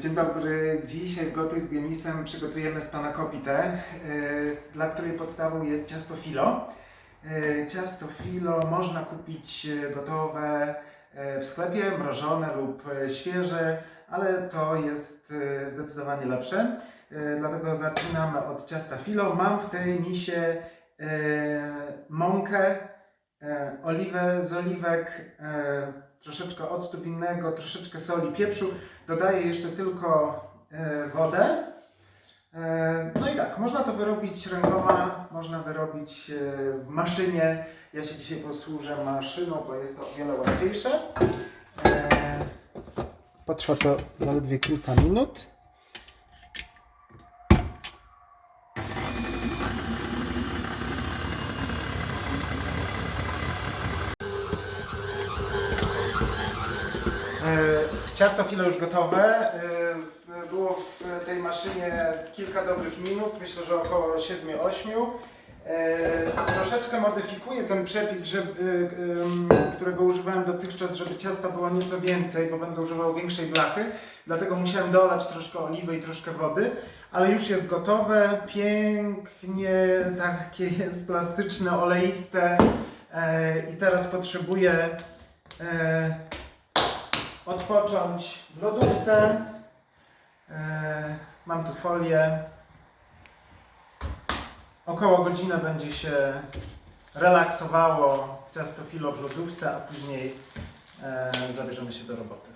Dzień dobry. Dzisiaj w Gotuj z Dionisem przygotujemy spanakopitę, e, dla której podstawą jest ciasto filo. E, Ciasto filo można kupić e, gotowe w sklepie, mrożone lub świeże, ale to jest zdecydowanie lepsze. Dlatego zaczynamy od ciasta filo. Mam w tej misie mąkę, oliwę z oliwek, troszeczkę octu winnego, troszeczkę soli, pieprzu. Dodaję jeszcze tylko e, wodę. E, No i tak, można to wyrobić rękoma, można wyrobić e, w maszynie. Ja się dzisiaj posłużę maszyną, bo jest to o wiele łatwiejsze. Potrwa to zaledwie kilka minut. Ciasto filo już gotowe. E, Było w tej maszynie kilka dobrych minut, myślę, że około 7-8. E, Troszeczkę modyfikuję ten przepis, żeby, którego używałem dotychczas, żeby ciasta było nieco więcej, bo będę używał większej blachy. Dlatego musiałem dolać troszkę oliwy i troszkę wody, ale już jest gotowe. Pięknie takie jest plastyczne, oleiste. E, I teraz potrzebuję e, odpocząć w lodówce. E, Mam tu folię. Około godzinę będzie się relaksowało ciasto filo w lodówce, a później e, zabierzemy się do roboty.